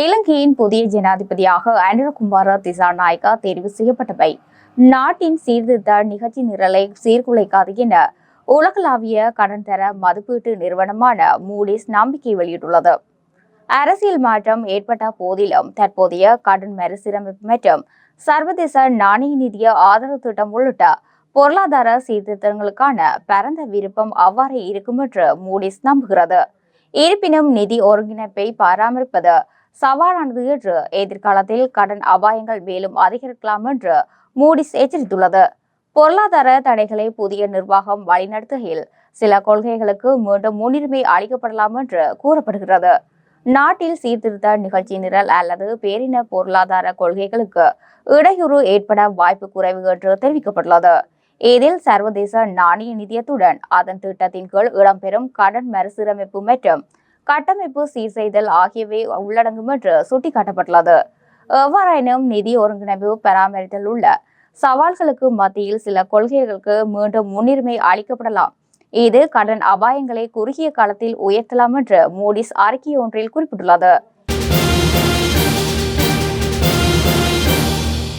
இலங்கையின் புதிய ஜனாதிபதியாக அனிரகுமார திசாநாயக்கா தேர்வு செய்யப்பட்டவை. நாட்டின் சீர்திருத்த நிகழ்ச்சி நிரலை சீர்குலைக்காது என உலகளாவிய கடன் தர மதிப்பீட்டு நிறுவனமான மூடிஸ் நம்பிக்கை வெளியிட்டுள்ளது. அரசியல் மாற்றம் ஏற்பட்ட போதிலும் தற்போதைய கடன் மறுசீரமைப்பு மற்றும் சர்வதேச நாணய நிதிய ஆதரவு திட்டம் உள்ளிட்ட பொருளாதார சீர்திருத்தங்களுக்கான பரந்த விருப்பம் அவ்வாறே இருக்கும் என்று மூடிஸ் நம்புகிறது. இருப்பினும் நிதி ஒருங்கிணைப்பை பராமரிப்பது சவாலானது என்று எதிர்காலத்தில் கடன் அபாயங்கள் மேலும் அதிகரிக்கலாம் என்று மூடிஸ் எச்சரித்துள்ளது. பொருளாதார தடைகளை புதிய நிர்வாகம் வழிநடத்துகையில் சில கொள்கைகளுக்கு மீண்டும் முன்னுரிமை அளிக்கப்படலாம் என்று கூறப்படுகிறது. நாட்டில் சீர்திருத்த நிகழ்ச்சி நிரல் அல்லது பேரின பொருளாதார கொள்கைகளுக்கு இடையூறு ஏற்பட வாய்ப்பு குறைவு என்று தெரிவிக்கப்பட்டுள்ளது. இதில் சர்வதேச நாணய நிதியத்துடன் அதன் திட்டத்தின் கீழ் இடம்பெறும் கடன் மறுசீரமைப்பு மற்றும் கட்டமைப்பு சீர் செய்தல் ஆகியவை உள்ளடங்கும் என்று சுட்டிக்காட்டப்பட்டுள்ளது. எவ்வாறாயினும் நிதி ஒருங்கிணைப்பு பராமரித்தல் உள்ள சவால்களுக்கு மத்தியில் சில கொள்கைகளுக்கு மீண்டும் முன்னுரிமை அளிக்கப்படலாம். இது கடன் அபாயங்களை குறுகிய காலத்தில் உயர்த்தலாம் என்று மூடிஸ் அறிக்கை ஒன்றில் குறிப்பிட்டுள்ளது.